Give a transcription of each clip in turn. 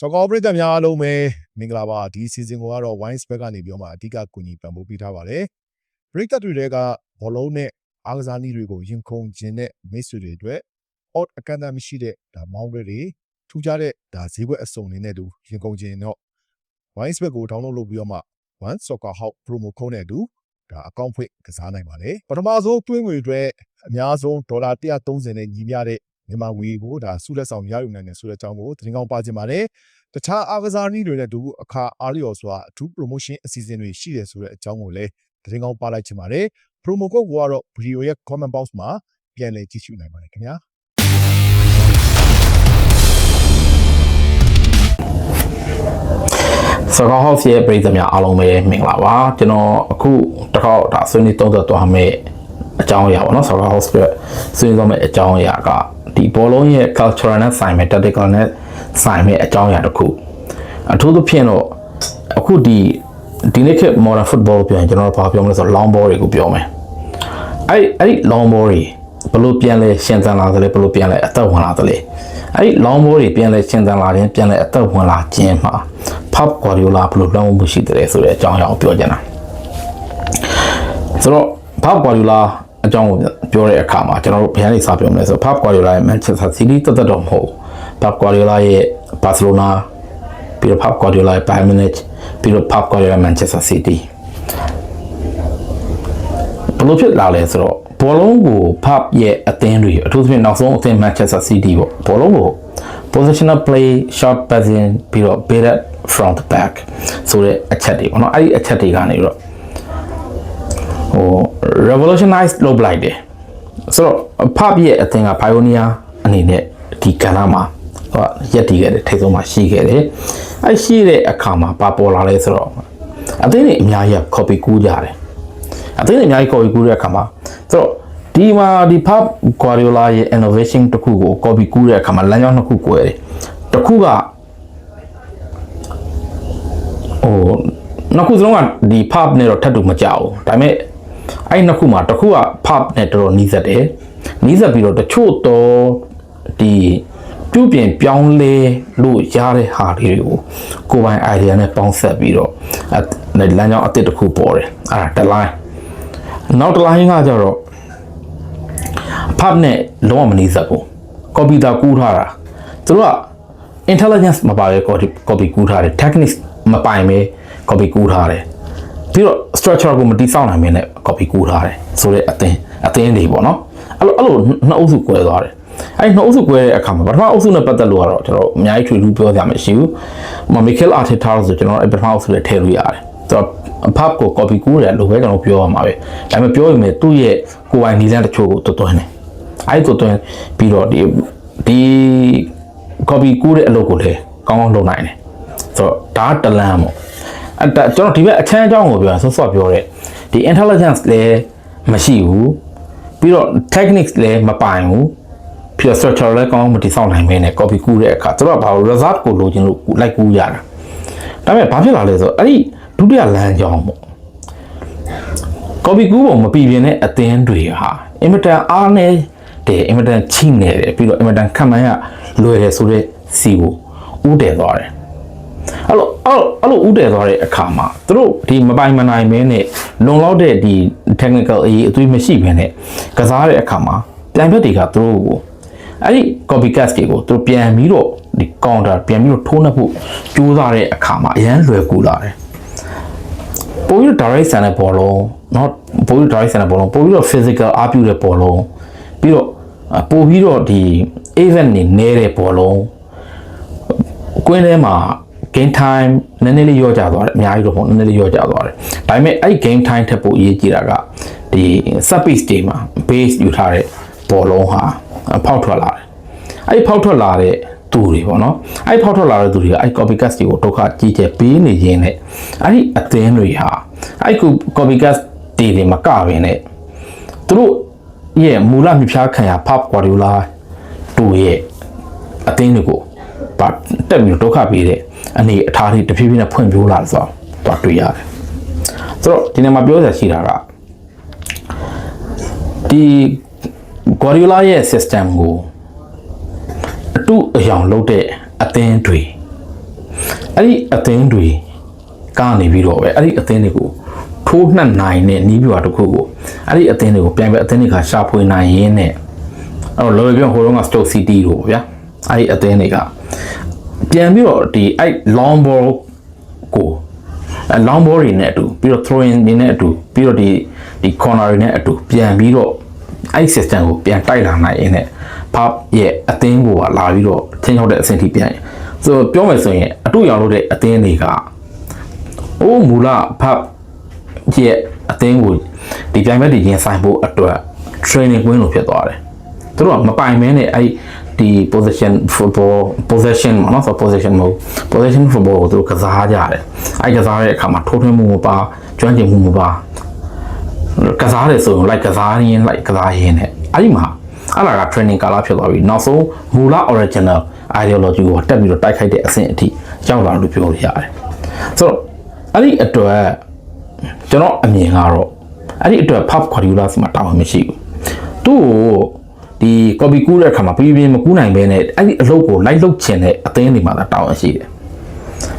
စောကောပရိသတ်များအားလုံးပဲမင်္ဂလာပါဒီ season ကိုကတော့ wine spec ကနေပြောမှာအဓိကကူညီပံ့ပိုးပေးထားပါတယ်ပရိသတ်တွေတွေကဘောလုံးနဲ့အားကစားနည်းတွေကိုရင်ခုန်ခြင်းနဲ့မိတ်ဆွေတွေအတွက် odd အကန့်အသတ်မရှိတဲ့ဒါမောင်းတွေတွေထူးခြားတဲ့ဒါဈေးကွက်အစုံတွေနဲ့တူရင်ခုန်ခြင်းတော့ wine spec ကို download လုပ်ပြီးတော့မှ one soccer house promo code နဲ့အတူဒါအကောင့်ဖွင့်ကစားနိုင်ပါတယ်ပထမဆုံးတွင်းငွေအတွက်အများဆုံးဒေါ်လာ130နဲ့ညီမျှတဲ့ မြန်မာငွေကိုဒါစုလက်ဆောင်ရယူနိုင်တယ်ဆိုတဲ့အကြောင်းကိုသတင်းကောင်းပါချင်ပါတယ်တခြားအားကစားနည်းတွေနဲ့တူအခါအားလျော်စွာအထူး promotion အစီအစဉ်တွေရှိတယ်ဆိုတဲ့အကြောင်းကိုလည်းသတင်းကောင်းပါလိုက်ချင်ပါတယ် promo code ကိုကတော့ video ရဲ့ comment box မှာပြန်လည်ကြည့်ရှုနိုင်ပါတယ်ခင်ဗျာစကောဟောက်စ်ရဲ့ပြည်သူများအားလုံးပဲမင်္ဂလာပါကျွန်တော်အခုတစ်ခေါက်ဒါဆွေးနွေးသုံးသပ်သွားမယ့်အကြောင်းအရာပေါ့နော်စကောဟောက်စ်ရဲ့ဆွေးနွေးသွားမယ့်အကြောင်းအရာက ဒီဘောလုံးရဲ့ cultural နဲ့ဆိုင်မဲ့ tactical နဲ့ဆိုင်မဲ့အကြောင်းအရာတစ်ခုအထူးသဖြင့်တော့အခုဒီဒီနေ့ခေတ် modern football ပြန်ကျွန်တော်တို့ဘာပြောမလဲဆိုတော့ long ball တွေကိုပြောမယ်အဲ့အဲ့ဒီ long ball တွေဘယ်လိုပြန်လဲရှင်းသန်လာသလဲဘယ်လိုပြန်လဲအသက်ဝင်လာသလဲအဲ့ဒီ long ball တွေပြန်လဲရှင်းသန်လာခြင်းပြန်လဲအသက်ဝင်လာခြင်းမှာ Pep Guardiola ဘယ်လိုလွှမ်းမိုးမှုရှိတယ်ဆိုတဲ့အကြောင်းအရာကိုပြောချင်တာဆိုတော့ Pep Guardiola အကြောင်းကိုပြောတဲ့အခါမှာကျွန်တော်တို့ဘယ်ကနေစပြောမလဲဆိုတော့ Pep Guardiola ရဲ့ Manchester City တက်တက်တော့မဟုတ်ဘူး Pep Guardiola ရဲ့ Barcelona ပြီးတော့ Pep Guardiola ရဲ့ Bayern Munich ပြီးတော့ Pep Guardiola ရဲ့ Manchester City ဘယ်လိုဖြစ်လာလဲဆိုတော့ဘောလုံးကို Pep ရဲ့အသင်းတွေအထူးသဖြင့်နောက်ဆုံးအသင်း Manchester City ပေါ့ဘောလုံးကို positional play short passing ပြီးတော့ better from the back ဆိုတဲ့အချက်တွေပေါ့နော်အဲ့ဒီအချက်တွေကနေတော့ ဟို revolutionize လုပ်ပလိုက်တယ်ဆိုတော့ Pep ရဲ့အသင်းက pioneer အနေနဲ့ဒီကဏ္ဍမှာဟိုရက်တည်ခဲ့တယ်ထိတ်ဆုံးမှာရှိခဲ့တယ်အဲ့ရှိတဲ့အခါမှာပါပေါ်လာလဲဆိုတော့အသင်းတွေအများကြီးက copy ကူးကြတယ်အသင်းတွေအများကြီး copy ကူးတဲ့အခါမှာဆိုတော့ဒီမှာဒီ Pep Guardiola ရဲ့ innovation တစ်ခုကို copy ကူးတဲ့အခါမှာလမ်းကြောင်းနှစ်ခု꿰တယ်တစ်ခုကဟိုနှစ်ခုစလုံးကဒီ Pep နဲ့တော့ထပ်တူမကြဘူးဒါပေမဲ့ အဲ့နှစ်ခုမှာတစ်ခုက Pep နဲ့တော်တော်နီးစပ်တယ်နီးစပ်ပြီးတော့တချို့တော့ဒီပြုပြင်ပြောင်းလဲလို့ရတဲ့ဟာတွေကိုကိုယ်ပိုင် idea နဲ့ပေါင်းဆက်ပြီးတော့အဲလမ်းကြောင်းအသစ်တစ်ခုပေါ်တယ်အဲ့ဒါတစ် line နောက်တစ် line ကကြတော့ဖတ်နဲ့လုံးဝမနီးစပ်ဘူးကွန်ပျူတာကူးထားတာသူတို့က intelligence မပါပဲ copy copy ကူးထားတယ် techniques မပိုင်ပဲ copy ကူးထားတယ် ပြီးတော့ structure ကိုမတိစောက်နိုင်မင်းနဲ့ copy ကူးထားတယ်ဆိုတဲ့အသင်းအသင်းတွေပေါ့နော်အဲ့လိုအဲ့လိုနှစ်အုပ်စု꿰သွားတယ်အဲ့နှစ်အုပ်စု꿰တဲ့အခါမှာပထမအုပ်စုနဲ့ပတ်သက်လို့ကတော့ကျွန်တော်အများကြီးထွေထူးပြောကြမှာမရှိဘူး။မမီကယ်အာတီတာဆိုကျွန်တော်အဲ့ပထမအုပ်စုနဲ့ထည့်လို့ရတယ်။ဆိုတော့ pub ကို copy ကူးတယ်လို့ပဲကျွန်တော်ပြောရမှာပဲ။ဒါပေမဲ့ပြောရင်သူ့ရဲ့ကိုယ်ပိုင်နည်းလမ်းတချို့ကိုတွတ်သွင်းတယ်။အဲ့ကိုတွင်းပြီးတော့ဒီဒီ copy ကူးတဲ့အလုပ်ကိုလည်းကောင်းကောင်းလုပ်နိုင်တယ်။ဆိုတော့ဒါတလန်းပေါ့။ အဲ့ဒါကျွန်တော်ဒီဘက်အချမ်းအကြောင်းကိုပြောဆော့ဆော့ပြောတဲ့ဒီ intelligence လည်းမရှိဘူး။ပြီးတော့ techniques လည်းမပိုင်ဘူး။ပြီးတော့ structure လည်းကောင်းမတည်ဆောက်နိုင်မင်းနဲ့ copy ကူးတဲ့အခါသူတို့ကဘာလို့ result ကိုလိုချင်လို့လိုက်ကူးရတာ။ဒါပေမဲ့ဘာဖြစ်လာလဲဆိုတော့အဲ့ဒီဒုတိယလမ်းကြောင်းပေါ့။ copy ကူးပုံမပြပြင်းတဲ့အသင်းတွေဟာအင်မတန်အားနေတယ်အင်မတန်ချိနေတယ်ပြီးတော့အင်မတန်ခံမှန်းရလွယ်တယ်ဆိုတဲ့စီကိုဥတည်သွားတယ် အဲ့လိုအဲ့လိုဥတည်သွားတဲ့အခါမှာသူတို့ဒီမပိုင်မနိုင်မင်းနဲ့လုံလောက်တဲ့ဒီ technical အရေးအသွေးမရှိဘဲနဲ့ကစားတဲ့အခါမှာပြိုင်ဘက်တွေကသူတို့ကိုအဲ့ဒီ copycat တွေကိုသူတို့ပြန်ပြီးတော့ဒီ counter ပြန်ပြီးတော့ထိုးနှက်ဖို့ကြိုးစားတဲ့အခါမှာအရန်လွယ်ကူလာတယ်ပို့ပြီး direct ဆန်တဲ့ဘောလုံးနော်ပို့ပြီး direct ဆန်တဲ့ဘောလုံးပို့ပြီးတော့ physical အားပြုတဲ့ဘောလုံးပြီးတော့ပို့ပြီးတော့ဒီ event နေနေတဲ့ဘောလုံးကွင်းထဲမှာ game time နည်းနည်းလေးရောကြသွားတယ်အများကြီးတော့မဟုတ်နည်းနည်းလေးရောကြသွားတယ်ဒါပေမဲ့အဲ့ game time ထက်ပိုအရေးကြီးတာကဒီ sub piece တွေမှာ base ယူထားတဲ့ဘောလုံးဟာဖောက်ထွက်လာတယ်အဲ့ဖောက်ထွက်လာတဲ့သူတွေပေါ့နော်အဲ့ဖောက်ထွက်လာတဲ့သူတွေကအဲ့ copycat တွေကိုဒုက္ခကြီးကျယ်ပေးနေရင်းနဲ့အဲ့ဒီအသင်းတွေဟာအဲ့ copycat တွေတွေမကဘဲနဲ့သူတို့ရဲ့မူလမြဖြားခံရ Pep Guardiola တို့ရဲ့အသင်းတွေကိုပါတက်ပြီးဒုက္ခပေးတဲ့ အနေအထားတွေတဖြည်းဖြည်းနဲ့ဖွံ့ဖြိုးလာဆိုတော့တွေ့ရတယ်။ဆိုတော့ဒီနေ့မှာပြောစရာရှိတာကဒီ Guardiola ရဲ့ system ကိုအတုအယောင်လုပ်တဲ့အသင်းတွေအဲ့ဒီအသင်းတွေကနေပြီးတော့ပဲအဲ့ဒီအသင်းတွေကိုထိုးနှက်နိုင်တဲ့နီးပြွာတစ်ခုကိုအဲ့ဒီအသင်းတွေကိုပြန်ပဲအသင်းတွေကရှာဖွေနိုင်ရင်းနဲ့အဲ့တော့လော်ပြောဟိုတုန်းက Stoke City တို့ပေါ့ဗျာအဲ့ဒီအသင်းတွေက ပြန်ပြီးတော့ဒီအဲ့ long ball ကိုအဲ long ball တွေနဲ့အတူပြီးတော့ throw in တွေနဲ့အတူပြီးတော့ဒီဒီ corner တွေနဲ့အတူပြန်ပြီးတော့အဲ့ဒီ system ကိုပြန်တိုက်လာနိုင်ရင်းနဲ့ pop ရဲ့အသင်းကိုကလာပြီးတော့ချင်းချောက်တဲ့အဆင့်ထိပြန်ရင်ဆိုတော့ပြောမယ်ဆိုရင်အတူရောင်လို့တဲ့အသင်းတွေကအိုးမူလ pop ရဲ့အသင်းကိုဒီပြိုင်ဘက်တွေရင်ဆိုင်ဖို့အတွက် training ကွင်းလိုဖြစ်သွားတယ်သူတို့ကမပိုင်မဲနဲ့အဲ့ ဒီ position football possession မနော်ဆို possession မဟုတ် possession football ကိုသူတို့ကစားကြတယ်အဲ့ကစားတဲ့အခါမှာထိုးထွင်းမှုမပါကျွမ်းကျင်မှုမပါကစားတယ်ဆိုရင် like ကစားရင်း like ကစားရင်းနဲ့အဲ့ဒီမှာအဲ့လာက training ကာလဖြစ်သွားပြီနောက်ဆုံးမူလ original ideology ကိုတက်ပြီးတော့တိုက်ခိုက်တဲ့အဆင့်အထိရောက်လာလို့ပြောလို့ရတယ်ဆိုတော့အဲ့ဒီအတွက်ကျွန်တော်အမြင်ကတော့အဲ့ဒီအတွက် pop Guardiola စီမှာတာဝန်မရှိဘူးသူ့ကို ဒီ copy ကူးတဲ့အခါမှာပြီးပြီးမကူးနိုင်ဘဲနဲ့အဲ့ဒီအလုပ်ကိုလိုက်လုပ်ချင်တဲ့အသင်းတွေမှာသာတာဝန်ရှိတယ်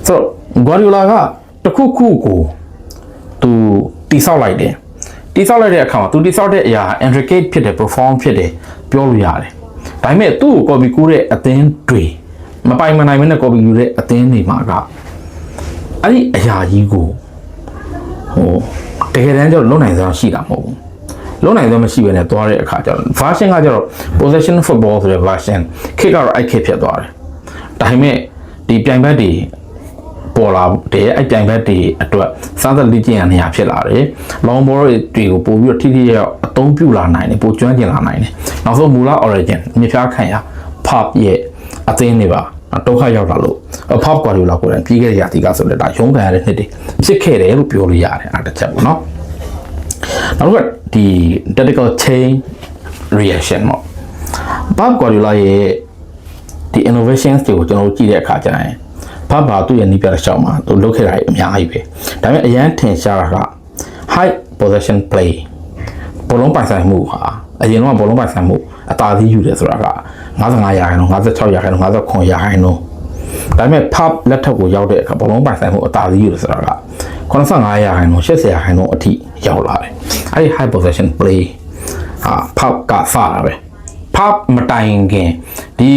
ဆိုတော့ Guardiola ကတစ်ခုခုကိုသူတိဆောက်လိုက်တယ်တိဆောက်လိုက်တဲ့အခါမှာသူတိဆောက်တဲ့အရာ intricate ဖြစ်တယ် perform ဖြစ်တယ်ပြောလို့ရတယ်ဒါပေမဲ့သူ့ကို copy ကူးတဲ့အသင်းတွေမပိုင်မနိုင်မနဲ့ copy ယူတဲ့အသင်းတွေမှာကအဲ့ဒီအရာကြီးကိုဟိုတကယ်တမ်းကျတော့လုံနိုင်စွာရှိတာမဟုတ်ဘူး လုံနိုင်စွာမရှိဘဲနဲ့သွားတဲ့အခါကျတော့ version ကကျတော့ possession football ဆိုတဲ့ version ခေတ်ကတော့အဲ့ခေတ်ဖြစ်သွားတယ်ဒါပေမဲ့ဒီပြိုင်ဘက်တွေပေါ်လာတဲ့အဲ့ပြိုင်ဘက်တွေအတွက်စမ်းသပ်လေ့ကျင့်ရနေရဖြစ်လာတယ် long ball တွေကိုပို့ပြီးတော့ထိထိရောက်အသုံးပြုလာနိုင်တယ်ပိုကျွမ်းကျင်လာနိုင်တယ်နောက်ဆုံးမူလ origin မြေဖြားခံရ pop ရဲ့အသင်းတွေပါဒုက္ခရောက်လာလို့ pop ကွာလို့လာကိုယ်တိုင်ပြီးခဲ့တဲ့ရာသီကဆိုလည်းဒါရုံးခံရတဲ့နှစ်တွေဖြစ်ခဲ့တယ်လို့ပြောလို့ရတယ်အဲ့တစ်ချက်ပေါ့နော် နောက်ကဒီ tactical chain reaction ပေါ့ pop ကွာလို့လာရဲ့ဒီ innovations တွေကိုကျွန်တော်တို့ကြည့်တဲ့အခါကျရင်ဖတ်ပါသူ့ရဲ့နီးပြတဲ့ရှောင်းမှာသူလုပ်ခဲ့တာအများကြီးပဲဒါပေမဲ့အရန်ထင်ရှားတာက high possession play ဘောလုံးပိုင်ဆိုင်မှုဟာအရင်တော့ဘောလုံးပိုင်ဆိုင်မှုအသာစီးယူတယ်ဆိုတာက55ရာခိုင်နှုန်း56ရာခိုင်နှုန်း59ရာခိုင်နှုန်းဒါပေမဲ့ pub လက်ထက်ကိုရောက်တဲ့အခါဘောလုံးပိုင်ဆိုင်မှုအသာစီးယူတယ်ဆိုတာက85ရာခိုင်နှုန်း80ရာခိုင်နှုန်းအထိရောက်လာတယ် အဲဒီ high possession play ဟာ pub ကစတာပဲ pub မတိုင်ခင်ဒီ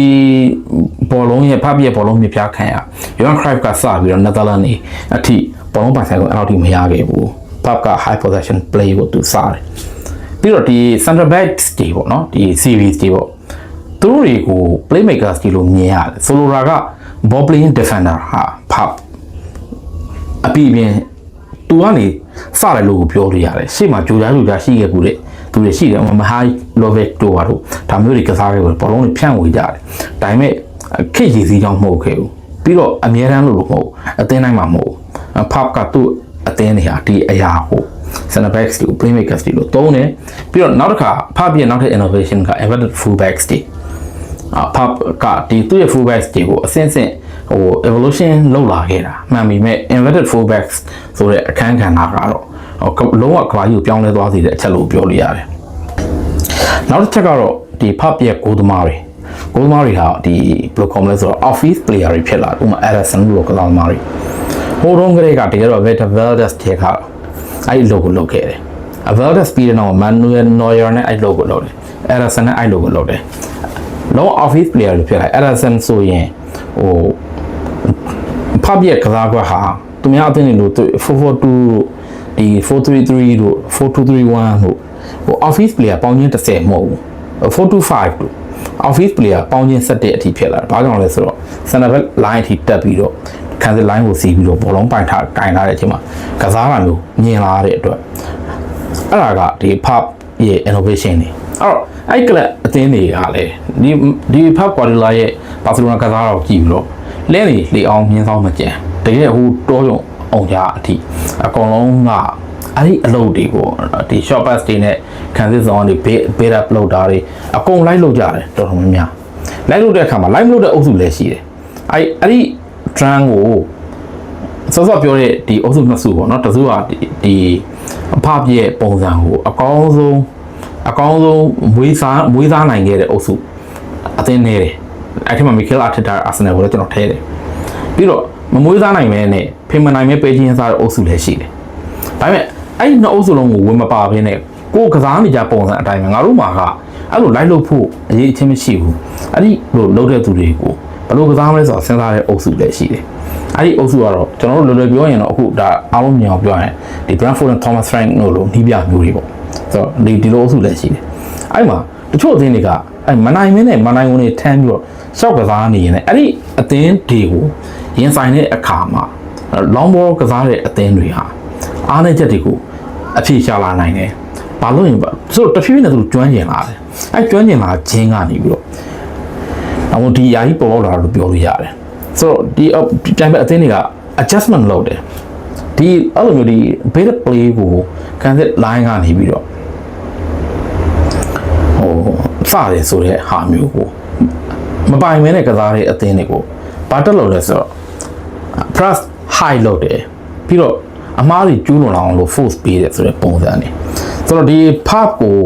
ဘောလုံးရဲ့ pub ရဲ့ဘောလုံးမြပြခံရ Johan Cruyff ကစပြီးတော့ Netherlands နေအထိဘောလုံးပိုင်ဆိုင်မှုအဲ့လောက်ထိမရခဲ့ဘူး pub က high possession play ကိုသူစတယ်ပြီးတော့ဒီ center backs တွေပေါ့နော်ဒီ series တွေပေါ့သူတို့တွေကို playmakers တွေလို့မြင်ရတယ်ဆိုလိုတာက ball playing defender ဟာ pub အပြည့်အပြင် သူကနေစတယ်လို့ပြောလို့ရတယ်ရှေ့မှာကြိုးကြားကြိုးကြားရှိခဲ့ဘူးတဲ့သူတွေရှိတယ်မဟာလောဗက်တို့ပါတို့ဒါမျိုးတွေကစားခဲ့ဘူးဘောလုံးတွေဖြန့်ဝေကြတယ်ဒါပေမဲ့ခက်ရည်စည်းကြောင်းမဟုတ်ခဲ့ဘူးပြီးတော့အမြဲတမ်းလို့လို့မဟုတ်အသင်းတိုင်းမှာမဟုတ်ဖပ်ကသူ့အသင်းတွေဟာဒီအရာကို center backs တွေ playmakers တွေလို့သုံးတယ်ပြီးတော့နောက်တစ်ခါဖပ်ရဲ့နောက်ထပ် innovation က embedded full backs တွေအဖပ်ကဒီသူ့ရဲ့ full backs တွေကိုအဆင့်ဆင့် ဟို evolution လုပ်လာခဲ့တာမှန်ပြီမဲ့ embedded full backs ဆိုတဲ့အခန်းကဏ္ဍကတော့ဟိုလုံးဝကဘာကြီးကိုပြောင်းလဲသွားစေတဲ့အချက်လို့ပြောလို့ရတယ်နောက်တစ်ချက်ကတော့ဒီဖပ်ရဲ့ကိုသမားတွေကိုသမားတွေဟာဒီဘယ်လိုခေါ်မလဲဆိုတော့ office player တွေဖြစ်လာတယ်ဥပမာ Ederson လို့ကစားသမားတွေဟိုတုန်းကတည်းကတကယ်တော့ Veta Valdez တဲ့ခါအဲ့ဒီ logo လုပ်ခဲ့တယ် Valdez ပြီးတဲ့နောက် Manuel Neuer နဲ့အဲ့ logo လုပ်တယ် Ederson နဲ့အဲ့ logo လုပ်တယ်လုံး office player တွေဖြစ်လာ Ederson ဆိုရင်ဟို ဖပ်ရဲ့ကစားကွက်ဟာသူများအသင်းတွေလို့442ဒီ433တို့4231တို့ဟို office player ပေါင်းချင်း30မဟုတ်ဘူး425တို့ office player ပေါင်းချင်း17အထိဖြစ်လာတယ်။ဘာကြောင့်လဲဆိုတော့ center back line အထိတက်ပြီးတော့ခံစစ် line ကိုစီးပြီးတော့ဘောလုံးပိုင်ထားကင်လာတဲ့အချိန်မှာကစားတာမျိုးမြင်လာတဲ့အတွက်အဲ့ဒါကဒီ pub ရဲ့ innovation တွေအဲ့တော့အဲ့ကလပ်အသင်းတွေကလည်းဒီဒီ pub Guardiola ရဲ့ Barcelona ကစားတာကိုကြည့်ပြီးတော့ လဲနေလေအောင်မြင်းဆောင်မကြံတကယ်ဟိုတောရုံအောင်ကြအထိအကောင်လုံးကအဲ့ဒီအလုပ်တွေကိုဒီ short pass တွေနဲ့ခံစစ်ဆောင်တွေ bait up လုပ်တာတွေအကုန်လိုက်လုပ်ကြတယ်တော်တော်များများလိုက်လုပ်တဲ့အခါမှာ live လုပ်တဲ့အုပ်စုလည်းရှိတယ်အဲ့အဲ့ဒီ trend ကိုစောစောပြောတဲ့ဒီအုပ်စုနှစ်စုပေါ့နော်တစုကဒီဒီအဖပြည့်ပုံစံကိုအကောင်းဆုံးအကောင်းဆုံးမွေးစားမွေးစားနိုင်ခဲ့တဲ့အုပ်စုအသင်းနေတယ် အဲ့ဒီမှာမီကယ်အာထက်တာအာဆင်နယ်ကိုလည်းကျွန်တော်ထဲတယ်ပြီးတော့မမွေးစားနိုင်မဲနဲ့ဖေမနိုင်မဲပေးချင်းစားတဲ့အုပ်စုလည်းရှိတယ်ဒါပေမဲ့အဲ့ဒီနှစ်အုပ်စုလုံးကိုဝင်မပါဘဲနဲ့ကိုယ်ကစားနေကြပုံစံအတိုင်းပဲငါတို့မှာကအဲ့လိုလိုက်လို့ဖို့အရေးအချင်းမရှိဘူးအဲ့ဒီလိုလုပ်တဲ့သူတွေကိုဘယ်လိုကစားမလဲဆိုတော့စဉ်းစားတဲ့အုပ်စုလည်းရှိတယ်အဲ့ဒီအုပ်စုကတော့ကျွန်တော်တို့လွယ်လွယ်ပြောရင်တော့အခုဒါအားလုံးမြင်အောင်ပြောရင်ဒီ Brentford and Thomas Frank တို့လိုနှီးပြမျိုးတွေပေါ့ဆိုတော့ဒီဒီလိုအုပ်စုလည်းရှိတယ်အဲ့မှာတချို့အသင်းတွေကအဲ့မနိုင်မင်းနဲ့မနိုင်ဝင်တွေထမ်းပြီးတော့ ရှောက်ကစားနေရင်လည်းအဲ့ဒီအသင်းတွေကိုရင်ဆိုင်တဲ့အခါမှာ long ball ကစားတဲ့အသင်းတွေဟာအားနည်းချက်တွေကိုအဖြေရှာလာနိုင်တယ်။ဘာလို့ရင်ပါဆိုတော့တဖြည်းဖြည်းနဲ့သူတို့ကျွမ်းကျင်လာတယ်။အဲကျွမ်းကျင်လာခြင်းကနေပြီးတော့တော့ဒီယာကြီးပေါ်ပေါက်လာလို့ပြောလို့ရတယ်။ဆိုတော့ဒီပြန်ပဲအသင်းတွေက adjustment လုပ်တယ်။ဒီအဲ့လိုမျိုးဒီ beta play ကို cancel line ကနေပြီးတော့ဟိုစတယ်ဆိုတဲ့ဟာမျိုးကို မပိုင်မဲနဲ့ကစားတဲ့အသင်းတွေကိုဘာတက်လို့လဲဆိုတော့ plus high လုပ်တယ်ပြီးတော့အမားတွေကျူးလွန်အောင်လို့ force ပေးတယ်ဆိုတဲ့ပုံစံနေဆိုတော့ဒီ pub ကို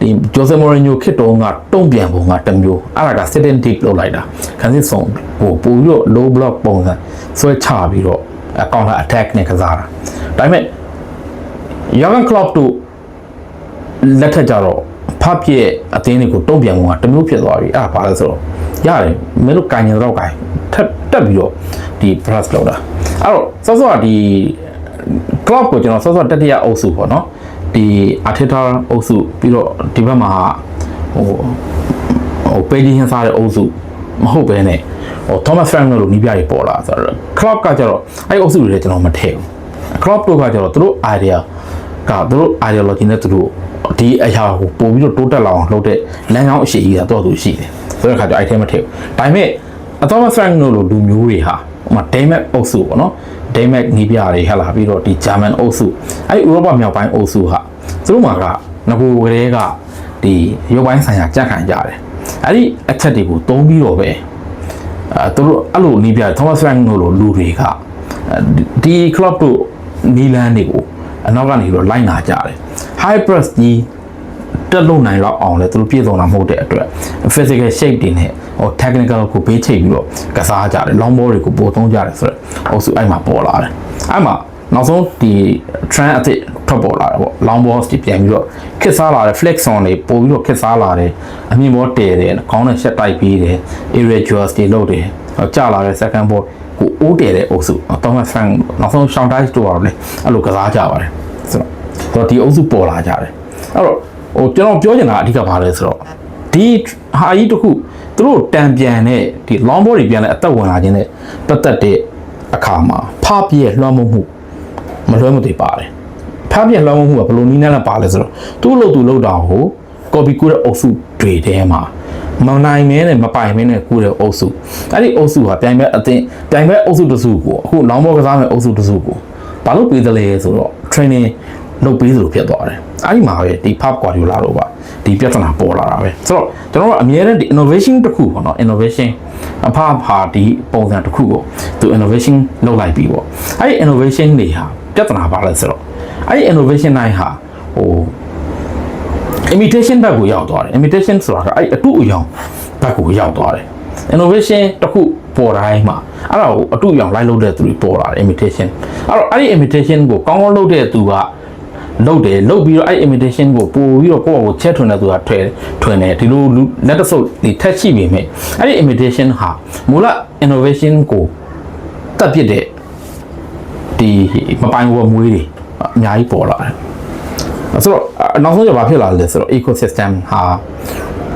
ဒီ Jose Mourinho ခေတ်တုန်းကတုံ့ပြန်ပုံကတစ်မျိုးအဲ့ဒါက sit in deep လုပ်လိုက်တာခန်းစစ်ဆုံးဟိုပို့ပြီးတော့ low block ပုံစံဆွဲချပြီးတော့ counter attack နဲ့ကစားတာဒါပေမဲ့ Jurgen Klopp တို့လက်ထက်ကြတော့ ဖပ်ရဲ့အသင်းတွေကိုတုံ့ပြန်ပုံကတစ်မျိုးဖြစ်သွားပြီအဲ့ဒါဘာလဲဆိုတော့ရတယ်မင်းတို့ကင်ရင်တော့ကင်ထက်တက်ပြီးတော့ဒီ plus လောက်တာအဲ့တော့စောစောကဒီ club ကိုကျွန်တော်စောစောတတိယအုပ်စုပေါ့နော်ဒီ Arteta အုပ်စုပြီးတော့ဒီဘက်မှာဟိုဟို page ဟင်းစားတဲ့အုပ်စုမဟုတ်ဘဲနဲ့ဟို Thomas Frank တို့လိုနီးပြတွေပေါ်လာဆိုတော့ club ကကျတော့အဲ့အုပ်စုတွေလည်းကျွန်တော်မထည့်ဘူး club တို့ကကျတော့သူတို့ idea ကသူတို့ ideology နဲ့သူတို့ ဒီအရာကိုပို့ပြီးတော့တိုးတက်လာအောင်လုပ်တဲ့လမ်းကြောင်းအရှိကြီးကတော့သူရှိတယ်ဆိုတဲ့အခါကျအဲ့ထဲမထည့်ဘူးဒါပေမဲ့အသောမဖရန့်တို့လိုလူမျိုးတွေဟာဟိုမှာ Daymac အုပ်စုပေါ့နော် Daymac နီးပြတွေဟဲ့လာပြီးတော့ဒီ German အုပ်စုအဲ့ဒီဥရောပမြောက်ပိုင်းအုပ်စုဟာသူတို့မှာကငကိုကလေးကဒီရုပ်ပိုင်းဆိုင်ရာကြက်ခံကြတယ်အဲ့ဒီအချက်တွေကိုသုံးပြီးတော့ပဲအဲသူတို့အဲ့လိုနီးပြ Thomas Frank တို့လိုလူတွေကဒီ club တို့နီလန်းတွေကိုအနောက်ကနေပြီးတော့လိုက်နာကြတယ် high press ကြီးတက်လုံနိုင်တော့အောင်လဲသူတို့ပြည့်စုံတာမဟုတ်တဲ့အတွက် physical shape တွေနဲ့ဟို technical ကိုဘေးချိတ်ပြီးတော့ကစားကြတယ် long ball တွေကိုပို့သုံးကြတယ်ဆိုတော့အုပ်စုအဲ့မှာပေါ်လာတယ်အဲ့မှာနောက်ဆုံးဒီ trend အသစ်ထွက်ပေါ်လာတယ်ပေါ့ long balls တွေပြန်ပြီးတော့ခစ်စားလာတယ် flex on တွေပို့ပြီးတော့ခစ်စားလာတယ်အမြင့်ဘောတည်တယ်ခေါင်းနဲ့ရှက်တိုက်ပြီးတယ် area jaws တွေလုပ်တယ်ကြာလာတဲ့ second ball ကိုအိုးတယ်တဲ့အုပ်စု Thomas Frank နောက်ဆုံး Sean Dyche တို့ကတော့လေအဲ့လိုကစားကြပါတယ်ဆိုတော့ ဒီအုပ်စုပေါ်လာကြတယ်အဲ့တော့ဟိုကျွန်တော်ပြောချင်တာအဓိကဘာလဲဆိုတော့ဒီဟာကြီးတစ်ခုသူတို့တံပြန်တဲ့ဒီ long ball တွေပြန်လဲအသက်ဝင်လာခြင်းနဲ့ပတ်သက်တဲ့အခါမှာဖားပြည့်လွှမ်းမိုးမှုမလွှဲမသွေပါတယ်ဖားပြည့်လွှမ်းမိုးမှုကဘယ်လိုနည်းနဲ့လဲပါလဲဆိုတော့သူ့လို့သူလို့တာကို copy ကူတဲ့အုပ်စုတွေထဲမှာမနိုင်မဲနဲ့မပိုင်မဲနဲ့ကူတဲ့အုပ်စုအဲ့ဒီအုပ်စုဟာပြိုင်ဘက်အသင်းပြိုင်ဘက်အုပ်စုတစ်စုကိုအခုလောင်းဘောကစားမဲ့အုပ်စုတစ်စုကိုဘာလို့ပေးသလဲဆိုတော့ training လုပ်ပေးသလိုဖြစ်သွားတယ်အဲ့ဒီမှာပဲဒီ pub quadrilla တော့ပါဒီပြဿနာပေါ်လာတာပဲဆိုတော့ကျွန်တော်တို့အများနဲ့ဒီ innovation တစ်ခုပေါ့နော် innovation အဖဟာဒီပုံစံတစ်ခုကိုသူ innovation လုပ်လိုက်ပြီပေါ့အဲ့ဒီ innovation တွေဟာပြဿနာပါလဲဆိုတော့အဲ့ဒီ innovation တိုင်းဟာဟို imitation ဘက်ကိုရောက်သွားတယ် imitation ဆိုတာကအဲ့အတူအယောင်ဘက်ကိုရောက်သွားတယ် innovation တစ်ခုပေါ်တိုင်းမှာအဲ့ဒါကိုအတူအယောင်လိုက်လုပ်တဲ့သူတွေပေါ်လာတယ် imitation အဲ့တော့အဲ့ဒီ imitation ကိုကောင်းကောင်းလုပ်တဲ့သူက လုပ်တယ်လုပ်ပြီးတော့အဲ့ imitation ကိုပို့ပြီးတော့ကိုယ့်ကိုချက်ထွင်တဲ့သူကထွဲထွင်တယ်ဒီလိုလက်တဆုပ်ဒီထက်ရှိပြီမဲ့အဲ့ဒီ imitation ဟာမူလ innovation ကိုတက်ပစ်တဲ့ဒီမပိုင်ဝမွေးတွေအများကြီးပေါ်လာတယ်ဆိုတော့အနောက်ဆုံးကျဘာဖြစ်လာလဲဆိုတော့ ecosystem ဟာ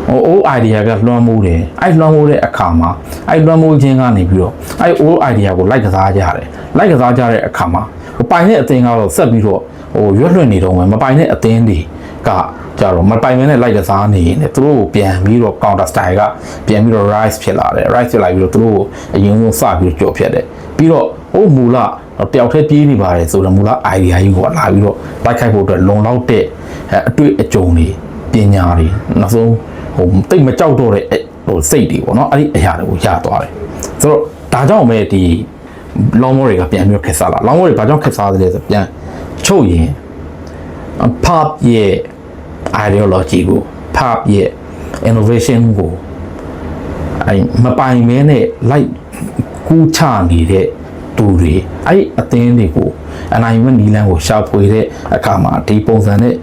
ဟို old idea ကလွှမ်းမိုးတယ်အဲ့လွှမ်းမိုးတဲ့အခါမှာအဲ့လွှမ်းမိုးခြင်းကနေပြီးတော့အဲ့ old idea ကိုလိုက်ကစားကြတယ်လိုက်ကစားကြတဲ့အခါမှာဟိုပိုင်တဲ့အသင်းကတော့ဆက်ပြီးတော့ ဟိုရွက်လွှင့်နေတော့မယ်မပိုင်တဲ့အသင်းတွေကကြတော့မပိုင်မဲနဲ့လိုက်ကစားနေရင်သူတို့ကိုပြန်ပြီးတော့ counter style ကပြန်ပြီးတော့ rise ဖြစ်လာတယ် rise ဖြစ်လာပြီးတော့သူတို့ကိုအရင်ဆုံးစပြီးတော့ကြော်ဖြတ်တယ်ပြီးတော့ဟိုမူလတယောက်တည်းပြေးနေပါတယ်ဆိုတော့မူလ idea ကြီးကိုလာပြီးတော့တိုက်ခိုက်ဖို့အတွက်လုံလောက်တဲ့အတွေ့အကြုံတွေပညာတွေနောက်ဆုံးဟိုတိတ်မကြောက်တော့တဲ့ဟိုစိတ်တွေပေါ့နော်အဲ့ဒီအရာတွေကိုရသွားတယ်ဆိုတော့ဒါကြောင့်ပဲဒီ long more တွေကပြန်ပြီးတော့ခက်စားလာ long more တွေဘာကြောင့်ခက်စားသလဲဆိုပြန် ချုပ်ရင် pop ရဲ့ ideology ကို pop ရဲ့ innovation ကိုအဲမပိုင်မဲနဲ့ like ကူးချနေတဲ့သူတွေအဲ့အသင်းတွေကိုအနိုင်မနီလန်းကိုရှာဖွေတဲ့အခါမှာဒီပုံစံနဲ့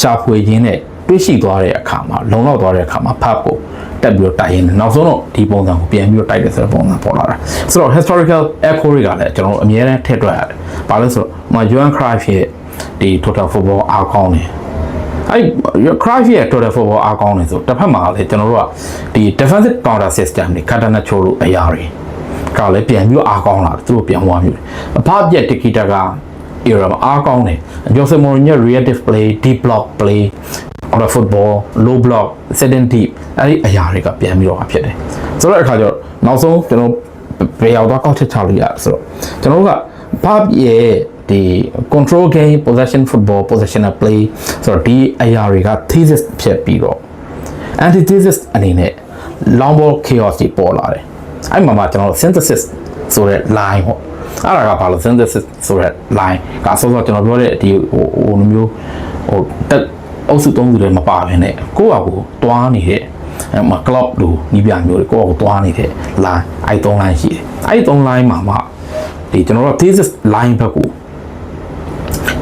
ရှာဖွေခြင်းနဲ့တွေးရှိသွားတဲ့အခါမှာလုံလောက်သွားတဲ့အခါမှာဖတ်ကိုတက်ပြီးတော့တိုက်ရင်နောက်ဆုံးတော့ဒီပုံစံကိုပြန်ပြီးတော့တိုက်တယ်ဆိုတဲ့ပုံစံပေါ်လာတာဆိုတော့ historical echo တွေကလည်းကျွန်တော်တို့အများနဲ့ထည့်တွက်ရတယ်။ဘာလို့ဆိုတော့ မ Johan Cruyff ရဲ့ဒီ total football အားကောင်းတယ်အဲ့ Cruyff ရဲ့ total football အားကောင်းတယ်ဆိုတစ်ဖက်မှာလည်းကျွန်တော်တို့ကဒီ defensive counter system တွေ Catenaccio လို့အရာတွေကလည်းပြန်ပြီးအားကောင်းလာတယ်သူတို့ပြန်ဝါမျိုးအဖပြက်တကီတာက era မှာအားကောင်းတယ် Jose Mourinho reactive play deep block play on the football low block setting deep အဲ့ဒီအရာတွေကပြန်ပြီးတော့ဖြစ်တယ်ဆိုတော့အခါကျတော့နောက်ဆုံးကျွန်တော်ဘယ်ရောက်တော့ကောက်ချက်ချလို့ရဆိုတော့ကျွန်တော်တို့ကဘာရဲ့ ဒီ control game possession football possessional play ဆိုတော့ဒီအရာတွေက thesis ဖြစ်ပြီးတော့ antithesis အနေနဲ့ long ball chaos တွေပေါ်လာတယ်အဲ့မှာမှကျွန်တော်တို့ synthesis ဆိုတဲ့ line ပေါ့အဲ့ဒါကဘာလို့ synthesis ဆိုတဲ့ line ကဆိုတော့ကျွန်တော်ပြောတဲ့ဒီဟိုဟိုလိုမျိုးဟိုတက်အုပ်စုသုံးစုတွေမပါဘဲနဲ့ကိုယ့်ဟာကိုယ်တွားနေတဲ့အဲ့မှာ club လို့ညီပြမျိုးတွေကိုယ့်ဟာကိုယ်တွားနေတဲ့ line အဲ့သုံး line ရှိတယ်အဲ့သုံး line မှာမှဒီကျွန်တော်တို့ thesis line ဘက်ကို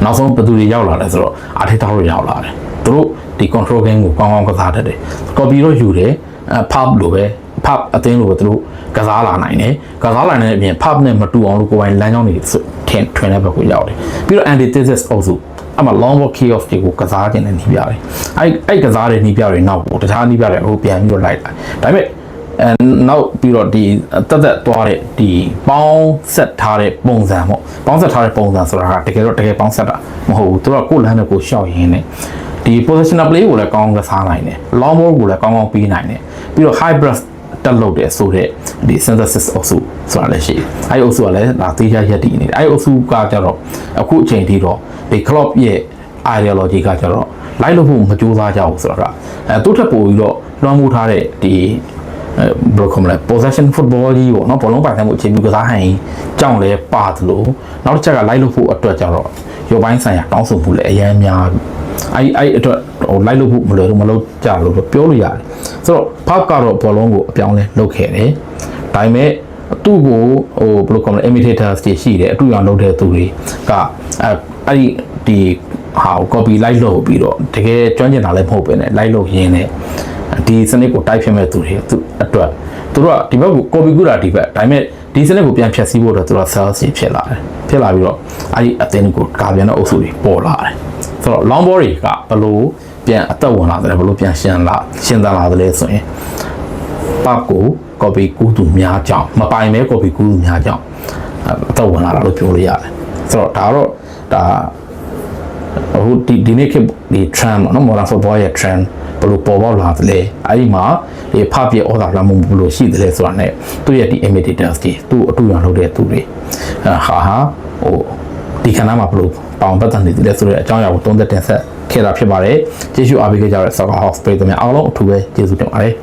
နောက်ဆုံးဘယ်သူတွေရောက်လာလဲဆိုတော့အာထေတာတို့ရောက်လာတယ်သူတို့ဒီ control game ကိုကောင်းကောင်းကစားတတ်တယ် copy တော့ယူတယ်အဲ pub လိုပဲ pub အသင်းလိုပဲသူတို့ကစားလာနိုင်တယ်ကစားလာနိုင်တဲ့အပြင် pub နဲ့မတူအောင်လို့ကိုယ်ပိုင်လမ်းကြောင်းတွေထင်ထွင်တဲ့ဘက်ကိုရောက်တယ်ပြီးတော့ antithesis အုပ်စုအမ long ball chaos တွေကိုကစားခြင်းနဲ့နှီးပြတယ်အဲ့အဲ့ကစားတဲ့နှီးပြတွေနောက်ကိုတခြားနှီးပြတွေဟိုပြန်ပြီးတော့လိုက်လာဒါပေမဲ့ အဲနောက်ပြီးတော့ဒီတက်တက်သွားတဲ့ဒီပေါင်းဆက်ထားတဲ့ပုံစံပေါ့ပေါင်းဆက်ထားတဲ့ပုံစံဆိုတာကတကယ်တော့တကယ်ပေါင်းဆက်တာမဟုတ်ဘူးသူကကိုယ်လမ်းနဲ့ကိုရှောက်ရင်းနဲ့ဒီ positional play ကိုလည်းကောင်းကောင်းကစားနိုင်တယ် long ball ကိုလည်းကောင်းကောင်းပြီးနိုင်တယ်ပြီးတော့ high breast တက်လို့တယ်ဆိုတော့ဒီ synthesis အုပ်စုဆိုတာလည်းရှိတယ်အဲဒီအုပ်စုကလည်းဒါသေးချာရက်တည်နေတယ်အဲဒီအုပ်စုကကြတော့အခုအချိန်ထိတော့ဒီ club ရဲ့ ideology ကကြတော့လိုက်လို့ဖို့မကြိုးစားကြဘူးဆိုတော့အဲသူ့ထက်ပိုပြီးတော့လွှမ်းမိုးထားတဲ့ဒီအဲ ဘယ်လိုခေါ်မလဲ possession football ကြီးပေါ့နော်ဘောလုံးပိုင်ဆိုင်မှုအခြေပြုကစားဟန်ကြီးကြောင်းလဲပါသလိုနောက်တစ်ချက်ကလိုက်လို့ဖို့အတွက်ကြတော့ရုပ်ပိုင်းဆိုင်ရာတောင်းဆိုမှုလည်းအများများအဲ့အဲ့အတွက်ဟိုလိုက်လို့ဖို့မလွယ်ဘူးမလုပ်ကြလို့ပြောလို့ရတယ်ဆိုတော့ဖောက်ကတော့ဘောလုံးကိုအပြောင်းလဲလုပ်ခဲ့တယ်ဒါပေမဲ့သူ့ကိုဟိုဘယ်လိုခေါ်မလဲ imitators တွေရှိတယ်အတူအောင်လုပ်တဲ့သူတွေကအဲအဲ့ဒီဒီဟာကို copy လိုက်လုပ်ပြီးတော့တကယ်ကျွမ်းကျင်တာလည်းမဟုတ်ပဲねလိုက်လုပ်ရင်းနဲ့ ဒီစနစ်ကိုတိုက်ဖြစ်မဲ့သူတွေသူအတွက်သူတို့ကဒီဘက်ကို copy ကူတာဒီဘက်ဒါပေမဲ့ဒီစနစ်ကိုပြန်ဖြတ်စည်းဖို့တော့သူတို့ sales ဖြစ်လာတယ်ဖြစ်လာပြီးတော့အဲ့ဒီအသင်းကိုကာပြန်တဲ့အုပ်စုတွေပေါ်လာတယ်ဆိုတော့ long ball တွေကဘလို့ပြန်အသက်ဝင်လာတယ်ဘလို့ပြန်ရှင်းလာရှင်းသလာတယ်ဆိုရင်ပကို copy ကူးသူများကြောင့်မပိုင်မဲ copy ကူးသူများကြောင့်အတော့ဝင်လာတာလို့ပြောလို့ရတယ်ဆိုတော့ဒါတော့ဒါဟိုဒီဒီနေ့ခေတ်ဒီ trend ပေါ့နော် modern football ရဲ့ trend ဘယ်လိုပေါ်ပေါက်လာသလဲအဲ့ဒီမှာဒီဖပြဩဇာလွှမ်းမိုးမှုဘယ်လိုရှိသလဲဆိုတာ ਨੇ သူ့ရဲ့ဒီ imitators တွေသူ့အတူရလုပ်တဲ့သူတွေဟာဟာဟိုဒီခဏမှာဘယ်လိုပေါင်ပတ်သက်နေသလဲဆိုတဲ့အကြောင်းအရာကိုသုံးသက်တင်ဆက်ခဲ့တာဖြစ်ပါတယ်ကျေးဇူးအားပေးကြတဲ့ Soccer House ပြည်သူများအားလုံးအထူးပဲကျေးဇူးတင်ပါတယ်